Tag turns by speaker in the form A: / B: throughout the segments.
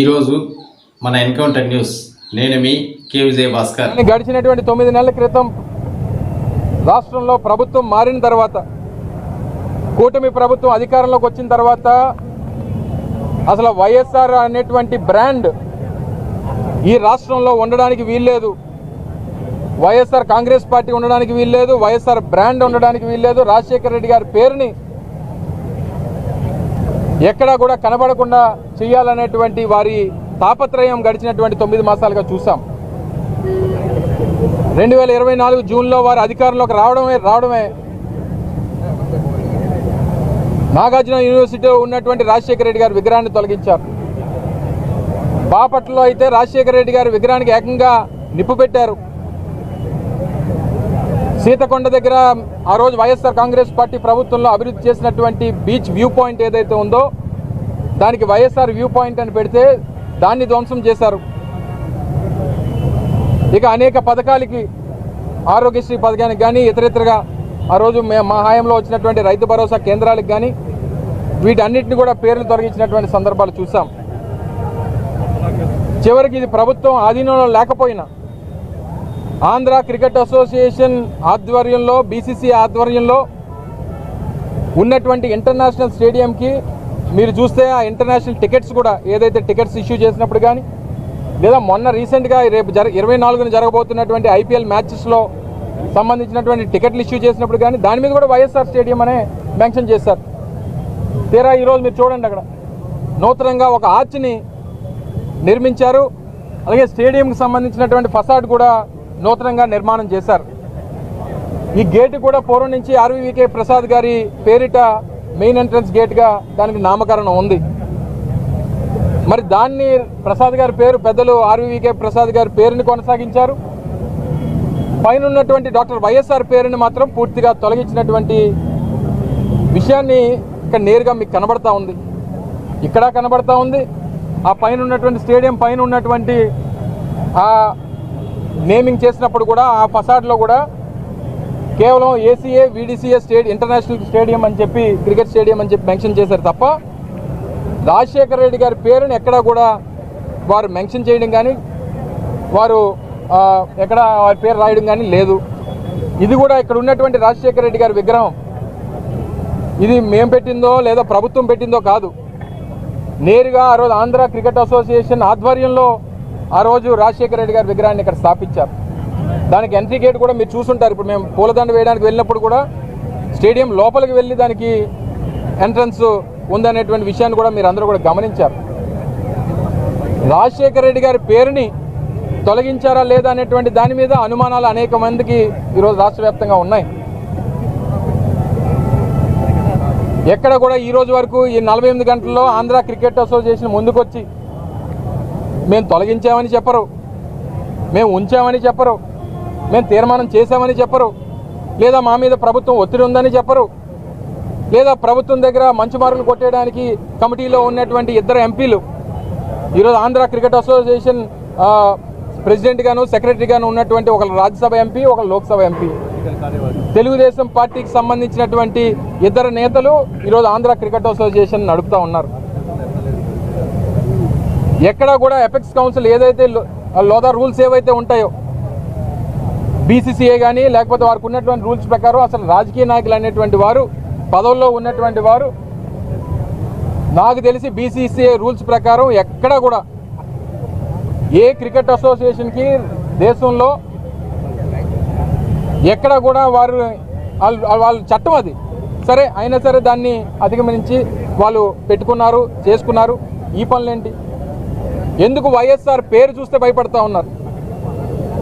A: ఈరోజు మన encounter news. నేను మీ కే విజయ భాస్కర్.
B: గడిచినటువంటి తొమ్మిది నెలల క్రితం రాష్ట్రంలో ప్రభుత్వం మారిన తర్వాత కూటమి ప్రభుత్వం అధికారంలోకి వచ్చిన తర్వాత అసలు వైఎస్ఆర్ అనేటువంటి బ్రాండ్ ఈ రాష్ట్రంలో ఉండడానికి వీల్లేదు. వైఎస్ఆర్ కాంగ్రెస్ పార్టీ ఉండడానికి వీల్లేదు వైఎస్ఆర్ బ్రాండ్ ఉండడానికి వీల్లేదు. రాజశేఖర రెడ్డి గారి పేరుని ఎక్కడా కూడా కనబడకుండా చేయాలనేటువంటి వారి తాపత్రయం గడిచినటువంటి తొమ్మిది మాసాలుగా చూసాం. రెండు వేల ఇరవై నాలుగు జూన్లో వారు అధికారంలోకి రావడమే రావడమే. నాగార్జున యూనివర్సిటీలో ఉన్నటువంటి రాజశేఖర రెడ్డి గారి విగ్రహాన్ని తొలగించారు. బాపట్లలో అయితే రాజశేఖర రెడ్డి గారి విగ్రహానికి ఏకంగా నిప్పు పెట్టారు. సీతకొండ దగ్గర ఆ రోజు వైఎస్ఆర్ కాంగ్రెస్ పార్టీ ప్రభుత్వంలో అభివృద్ధి చేసినటువంటి బీచ్ వ్యూ పాయింట్ ఏదైతే ఉందో దానికి వైఎస్ఆర్ వ్యూ పాయింట్ అని పెడితే దాన్ని ధ్వంసం చేశారు. ఇక అనేక పథకాలకి ఆరోగ్యశ్రీ పథకానికి కానీ ఇతరితరగా ఆ రోజు మా హాయంలో వచ్చినటువంటి రైతు భరోసా కేంద్రాలకు కానీ వీటన్నిటిని కూడా పేర్లు తొలగించినటువంటి సందర్భాలు చూసాం చివరికి ఇది ప్రభుత్వం ఆధీనంలో లేకపోయినా ఆంధ్ర క్రికెట్ అసోసియేషన్ ఆధ్వర్యంలో బీసీసీ ఆధ్వర్యంలో ఉన్నటువంటి ఇంటర్నేషనల్ స్టేడియంకి మీరు చూస్తే ఆ ఇంటర్నేషనల్ టికెట్స్ కూడా ఏదైతే టికెట్స్ ఇష్యూ చేసినప్పుడు కానీ లేదా మొన్న రీసెంట్గా రేపు జర ఇరవై నాలుగున జరగబోతున్నటువంటి ఐపీఎల్ మ్యాచెస్లో సంబంధించినటువంటి టికెట్లు ఇష్యూ చేసినప్పుడు కానీ దాని మీద కూడా వైఎస్ఆర్ స్టేడియం అనే మెన్షన్ చేశారు. తీరా ఈరోజు మీరు చూడండి అక్కడ. నూతనంగా ఒక ఆర్చ్ని నిర్మించారు. అలాగే స్టేడియంకి సంబంధించినటువంటి ఫసాడ్ కూడా నూతనంగా నిర్మాణం చేశారు. ఈ గేటు కూడా పూర్వం నుంచి ఆర్వీవీకే ప్రసాద్ గారి పేరిట మెయిన్ ఎంట్రన్స్ గేట్గా దానికి నామకరణం ఉంది. మరి దాన్ని ప్రసాద్ గారి పేరు పెద్దలు ఆర్వీవీకే ప్రసాద్ గారి పేరుని కొనసాగించారు. పైన ఉన్నటువంటి డాక్టర్ వైఎస్ఆర్ పేరుని మాత్రం పూర్తిగా తొలగించినటువంటి విషయాన్ని ఇక్కడ నేరుగా మీకు కనబడతా ఉంది. ఇక్కడ కనబడతా ఉంది. ఆ పైన ఉన్నటువంటి స్టేడియం పైన ఉన్నటువంటి ఆ నేమింగ్ చేసినప్పుడు కూడా ఆ ఫసాడ్లో కూడా కేవలం ACA VDCA stadium international stadium అని చెప్పి క్రికెట్ స్టేడియం అని చెప్పి మెన్షన్ చేశారు తప్ప రాజశేఖర రెడ్డి గారి పేరుని ఎక్కడా కూడా వారు మెన్షన్ చేయడం కానీ వారు ఎక్కడ వారి పేరు రాయడం కానీ లేదు. ఇది కూడా ఇక్కడ ఉన్నటువంటి రాజశేఖర రెడ్డి గారి విగ్రహం. ఇది మేము పెట్టిందో లేదా ప్రభుత్వం పెట్టిందో కాదు. నేరుగా ఆ రోజు ఆంధ్ర క్రికెట్ అసోసియేషన్ ఆధ్వర్యంలో ఆ రోజు రాజశేఖర రెడ్డి గారి విగ్రహాన్ని ఇక్కడ స్థాపించారు. దానికి ఎంట్రీ గేట్ కూడా మీరు చూసుంటారు. ఇప్పుడు మేము పూలదండ వేయడానికి వెళ్ళినప్పుడు కూడా స్టేడియం లోపలికి వెళ్ళి దానికి ఎంట్రన్స్ ఉందనేటువంటి విషయాన్ని కూడా మీరు అందరూ కూడా గమనించారు. రాజశేఖర రెడ్డి గారి పేరుని తొలగించారా లేదా అనేటువంటి దాని మీద అనుమానాలు అనేక మందికి ఈరోజు రాష్ట్ర వ్యాప్తంగా ఉన్నాయి. ఎక్కడ కూడా ఈ రోజు వరకు ఈ నలభై ఎనిమిది గంటల్లో ఆంధ్ర క్రికెట్ అసోసియేషన్ ముందుకొచ్చి మేము తొలగించామని చెప్పరు. మేము ఉంచామని చెప్పరు. మేము తీర్మానం చేశామని చెప్పరు. లేదా మా మీద ప్రభుత్వం ఒత్తిడి ఉందని చెప్పరు. లేదా ప్రభుత్వం దగ్గర మంచి మార్కులు కొట్టేయడానికి కమిటీలో ఉన్నటువంటి ఇద్దరు ఎంపీలు ఈరోజు ఆంధ్ర క్రికెట్ అసోసియేషన్ ప్రెసిడెంట్గాను సెక్రటరీగాను ఉన్నటువంటి ఒక రాజ్యసభ ఎంపీ ఒక లోక్సభ ఎంపీ. తెలుగుదేశం పార్టీకి సంబంధించినటువంటి ఇద్దరు నేతలు ఈరోజు ఆంధ్ర క్రికెట్ అసోసియేషన్ నడుపుతా ఉన్నారు. ఎక్కడ కూడా ఎపెక్స్ కౌన్సిల్ ఏదైతే లోదా రూల్స్ ఏవైతే ఉంటాయో బీసీసీఏ కానీ లేకపోతే వారికి ఉన్నటువంటి రూల్స్ ప్రకారం అసలు రాజకీయ నాయకులు అనేటువంటి వారు పదవుల్లో ఉన్నటువంటి వారు నాకు తెలిసి బీసీసీఏ రూల్స్ ప్రకారం ఎక్కడ కూడా ఏ క్రికెట్ అసోసియేషన్కి దేశంలో ఎక్కడ కూడా వారు వాళ్ళు వాళ్ళ చట్టం అది. సరే అయినా సరే దాన్ని అధిగమించి వాళ్ళు పెట్టుకున్నారు చేసుకున్నారు. ఈ పనులేంటి? ఎందుకు వైఎస్ఆర్ పేరు చూస్తే భయపడతా ఉన్నారు?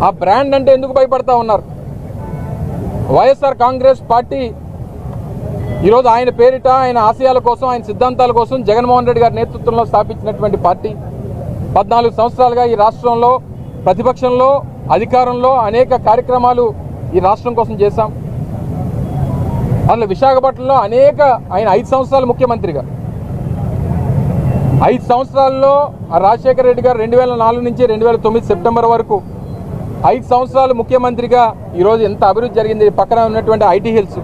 B: ఆ బ్రాండ్ అంటే ఎందుకు భయపడతా ఉన్నారు? వైఎస్ఆర్ కాంగ్రెస్ పార్టీ ఈరోజు ఆయన పేరిట ఆయన ఆశయాల కోసం ఆయన సిద్ధాంతాల కోసం జగన్మోహన్ రెడ్డి గారి నేతృత్వంలో స్థాపించినటువంటి పార్టీ. పద్నాలుగు సంవత్సరాలుగా ఈ రాష్ట్రంలో ప్రతిపక్షంలో అధికారంలో అనేక కార్యక్రమాలు ఈ రాష్ట్రం కోసం చేశాం. అందులో విశాఖపట్నంలో అనేక ఆయన ఐదు సంవత్సరాలు ముఖ్యమంత్రిగా. ఐదు సంవత్సరాల్లో రాజశేఖర రెడ్డి గారు రెండు వేల నాలుగు నుంచి రెండు వేల తొమ్మిది సెప్టెంబర్ వరకు ఐదు సంవత్సరాలు ముఖ్యమంత్రిగా ఈరోజు ఎంత అభివృద్ధి జరిగింది. పక్కన ఉన్నటువంటి ఐటీ హిల్స్